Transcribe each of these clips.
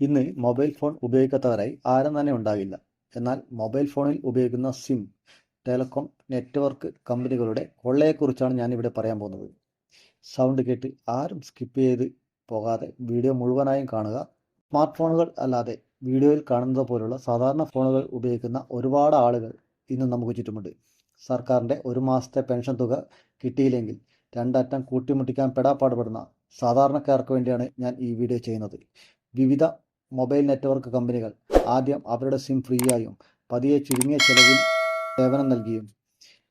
ഇന്ന് mobile phone ഉപയോഗിക്കാത്തവരായി ആരും തന്നെ ഉണ്ടാകില്ല. എന്നാൽ മൊബൈൽ ഫോണിൽ ഉപയോഗിക്കുന്ന സിം ടെലികോം നെറ്റ്വർക്ക് കമ്പനികളുടെ കൊള്ളയെക്കുറിച്ചാണ് ഞാൻ ഇവിടെ പറയാൻ പോകുന്നത്. സൗണ്ട് കേട്ട് ആരും സ്കിപ്പ് ചെയ്ത് പോകാതെ വീഡിയോ മുഴുവനായും കാണുക. സ്മാർട്ട് ഫോണുകൾ അല്ലാതെ വീഡിയോയിൽ കാണുന്നത് പോലുള്ള സാധാരണ ഫോണുകൾ ഉപയോഗിക്കുന്ന ഒരുപാട് ആളുകൾ ഇന്ന് നമുക്ക് ചുറ്റുമുണ്ട്. സർക്കാരിന്റെ ഒരു മാസത്തെ പെൻഷൻ തുക കിട്ടിയില്ലെങ്കിൽ രണ്ടറ്റം കൂട്ടിമുട്ടിക്കാൻ പെടാപ്പാടുപെടുന്ന സാധാരണക്കാർക്ക് വേണ്ടിയാണ് ഞാൻ ഈ വീഡിയോ ചെയ്യുന്നത്. വിവിധ മൊബൈൽ നെറ്റ്വർക്ക് കമ്പനികൾ ആദ്യം അവരുടെ സിം ഫ്രീയായും പതിയെ ചുരുങ്ങിയ ചെലവിൽ സേവനം നൽകിയും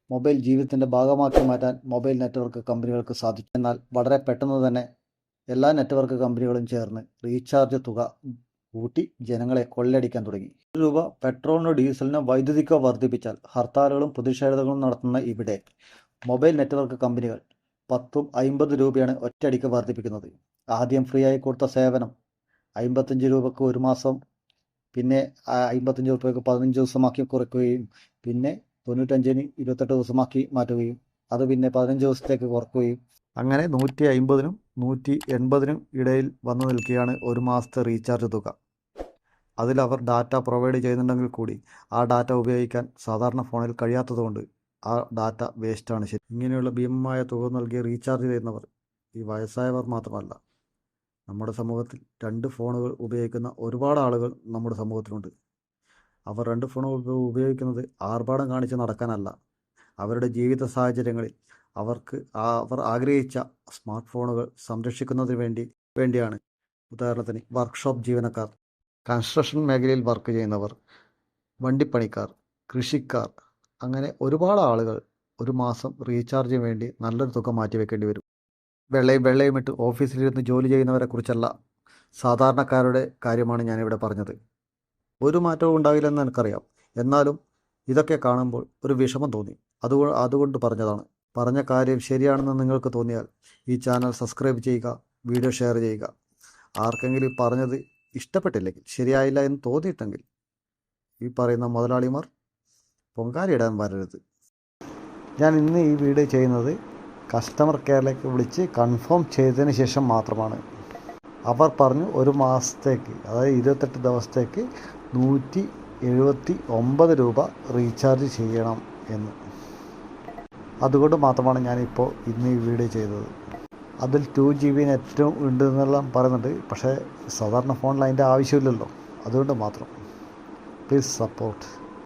മൊബൈൽ ജീവിതത്തിന്റെ ഭാഗമാക്കി മാറ്റാൻ മൊബൈൽ നെറ്റ്വർക്ക് കമ്പനികൾക്ക് സാധിച്ചു എന്നാൽ വളരെ പെട്ടെന്ന് തന്നെ എല്ലാ നെറ്റ്വർക്ക് കമ്പനികളും ചേർന്ന് റീചാർജ് തുക കൂട്ടി ജനങ്ങളെ കൊള്ളയടിക്കാൻ തുടങ്ങി. ഒരു രൂപ പെട്രോളിനോ ഡീസലിനോ വൈദ്യുതിക്കോ വർദ്ധിപ്പിച്ചാൽ ഹർത്താലുകളും പ്രതിഷേധങ്ങളും നടത്തുന്ന ഇവിടെ മൊബൈൽ നെറ്റ്വർക്ക് കമ്പനികൾ പത്തും അമ്പത് രൂപയാണ് ഒറ്റയടിക്ക് വർദ്ധിപ്പിക്കുന്നത്. ആദ്യം ഫ്രീ ആയി കൊടുത്ത സേവനം അമ്പത്തഞ്ച് രൂപക്ക് ഒരു മാസം പിന്നെ അമ്പത്തഞ്ച് രൂപയ്ക്ക് പതിനഞ്ച് ദിവസമാക്കി കുറയ്ക്കുകയും പിന്നെ തൊണ്ണൂറ്റഞ്ചിന് ഇരുപത്തെട്ട് ദിവസമാക്കി മാറ്റുകയും അത് പിന്നെ പതിനഞ്ച് ദിവസത്തേക്ക് കുറക്കുകയും. അങ്ങനെ നൂറ്റി അമ്പതിനും നൂറ്റി എൺപതിനും ഇടയിൽ വന്നു നിൽക്കുകയാണ് ഒരു മാസത്തെ റീചാർജ് തുക. അതിൽ അവർ ഡാറ്റ പ്രൊവൈഡ് ചെയ്യുന്നുണ്ടെങ്കിൽ കൂടി ആ ഡാറ്റ ഉപയോഗിക്കാൻ സാധാരണ ഫോണിൽ കഴിയാത്തതുകൊണ്ട് ആ ഡാറ്റ വേസ്റ്റാണ് ശരി. ഇങ്ങനെയുള്ള ഭീമമായ തുക നൽകി റീചാർജ് ചെയ്യുന്നവർ ഈ വയസ്സായവർ മാത്രമല്ല നമ്മുടെ സമൂഹത്തിൽ രണ്ട് ഫോണുകൾ ഉപയോഗിക്കുന്ന ഒരുപാട് ആളുകൾ നമ്മുടെ സമൂഹത്തിലുണ്ട്. അവർ രണ്ട് ഫോണുകൾ ഉപയോഗിക്കുന്നത് ആർഭാടം കാണിച്ച് നടക്കാനല്ല. അവരുടെ ജീവിത സാഹചര്യങ്ങളിൽ അവർക്ക് അവർ ആഗ്രഹിച്ച സ്മാർട്ട് ഫോണുകൾ സംരക്ഷിക്കുന്നതിന് വേണ്ടി വേണ്ടിയാണ്. ഉദാഹരണത്തിന് വർക്ക്ഷോപ്പ് ജീവനക്കാർ കൺസ്ട്രക്ഷൻ മേഖലയിൽ വർക്ക് ചെയ്യുന്നവർ വണ്ടിപ്പണിക്കാർ കൃഷിക്കാർ അങ്ങനെ ഒരുപാട് ആളുകൾ ഒരു മാസം റീചാർജിന് വേണ്ടി നല്ലൊരു തുക മാറ്റിവെക്കേണ്ടി വരും. വെള്ളയും വെള്ളയും ഇട്ട് ഓഫീസിലിരുന്ന് ജോലി ചെയ്യുന്നവരെ കുറിച്ചല്ല സാധാരണക്കാരുടെ കാര്യമാണ് ഞാനിവിടെ പറഞ്ഞത്. ഒരു മാറ്റവും ഉണ്ടാകില്ലെന്ന് എനിക്കറിയാം. എന്നാലും ഇതൊക്കെ കാണുമ്പോൾ ഒരു വിഷമം തോന്നി. അത് അതുകൊണ്ട് പറഞ്ഞതാണ്. പറഞ്ഞ കാര്യം ശരിയാണെന്ന് നിങ്ങൾക്ക് തോന്നിയാൽ ഈ ചാനൽ സബ്സ്ക്രൈബ് ചെയ്യുക വീഡിയോ ഷെയർ ചെയ്യുക. ആർക്കെങ്കിലും പറഞ്ഞത് ഇഷ്ടപ്പെട്ടില്ലെങ്കിൽ ശരിയായില്ല എന്ന് തോന്നിയിട്ടെങ്കിൽ ഈ പറയുന്ന മുതലാളിമാർ പൊങ്കാലിടാൻ വരരുത്. ഞാൻ ഇന്ന് ഈ വീഡിയോ ചെയ്യുന്നത് കസ്റ്റമർ കെയറിലേക്ക് വിളിച്ച് കൺഫേം ചെയ്തതിന് ശേഷം മാത്രമാണ്. അവർ പറഞ്ഞു ഒരു മാസത്തേക്ക് അതായത് ഇരുപത്തെട്ട് ദിവസത്തേക്ക് നൂറ്റി എഴുപത്തി ഒമ്പത് രൂപ റീചാർജ് ചെയ്യണം എന്ന്. അതുകൊണ്ട് മാത്രമാണ് ഞാനിപ്പോൾ ഇന്ന് ഈ വീഡിയോ ചെയ്തത്. അതിൽ ടു ജി ബി നെറ്റും ഉണ്ട് എന്നെല്ലാം പറയുന്നുണ്ട്. പക്ഷേ സാധാരണ ഫോണിൽ അതിന്റെ ആവശ്യമില്ലല്ലോ. അതുകൊണ്ട് മാത്രം. Please support